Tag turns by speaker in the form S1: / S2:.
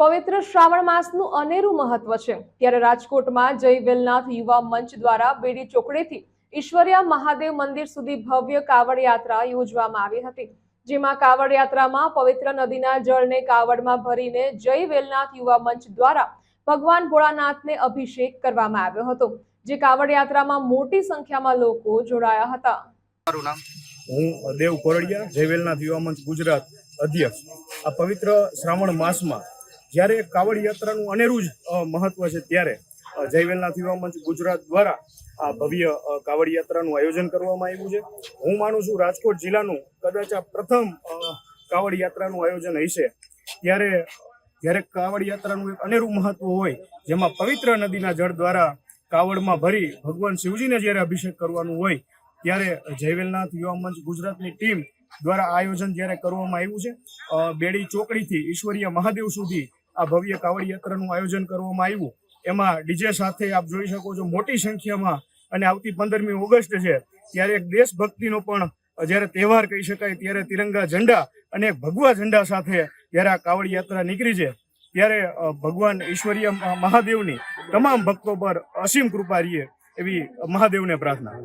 S1: પવિત્ર શ્રાવણ માસનું અનેરું મહત્વ છે. ત્યારે રાજકોટમાં જય વેલનાથ યુવા મંચ દ્વારા બેડી ચોકડેથી ઈશ્વરિયા મહાદેવ મંદિર સુધી ભવ્ય કાવડ યાત્રા યોજવામાં આવી હતી. જેમાં કાવડ યાત્રામાં પવિત્ર નદીના જળને કાવડમાં ભરીને જય વેલનાથ યુવા મંચ દ્વારા ભગવાન ભોળાનાથને અભિષેક કરવામાં આવ્યો હતો જે કાવડ યાત્રામાં મોટી સંખ્યામાં લોકો જોડાયા હતા.
S2: મારું નામ?
S3: હું દેવ કોરડિયા જયવેલનાથ યુવા મંચ ગુજરાત અધ્યક્ષ. આ પવિત્ર શ્રાવણ માસમાં જ્યારે કાવડ યાત્રાનું અનેરું જ મહત્વ છે ત્યારે જયવેલનાથ યુવા મંચ ગુજરાત દ્વારા આ ભવ્ય કાવડ યાત્રાનું આયોજન કરવામાં આવ્યું છે. હું માનું છું રાજકોટ જિલ્લાનું કદાચ આ પ્રથમ કાવડ યાત્રાનું આયોજન હશે. ત્યારે, જ્યારે કાવડ યાત્રાનું એક અનેરું મહત્વ હોય, જેમાં પવિત્ર નદીના જળ દ્વારા કાવડમાં ભરી ભગવાન શિવજીને જ્યારે અભિષેક કરવાનું હોય, ત્યારે જયવેલનાથ યુવા મંચ ગુજરાતની ટીમ દ્વારા આયોજન જ્યારે કરવામાં આવ્યું છે બેડી ચોકડીથી ઈશ્વરીય મહાદેવ સુધી આ ભવ્ય કાવડ યાત્રાનું આયોજન કરવામાં આવ્યું. એમાં ડીજે સાથે આપ જોઈ શકો છો મોટી સંખ્યામાં અને આવતી પંદરમી ઓગસ્ટ છે, ત્યારે એક દેશભક્તિનો પણ જ્યારે તહેવાર કહી શકાય ત્યારે તિરંગા ઝંડા અને ભગવા ઝંડા સાથે જ્યારે આ કાવડ યાત્રા નીકળી છે, ત્યારે ભગવાન ઈશ્વરીય મહાદેવની તમામ ભક્તો પર અસીમ કૃપા રહીએ એવી મહાદેવને પ્રાર્થના.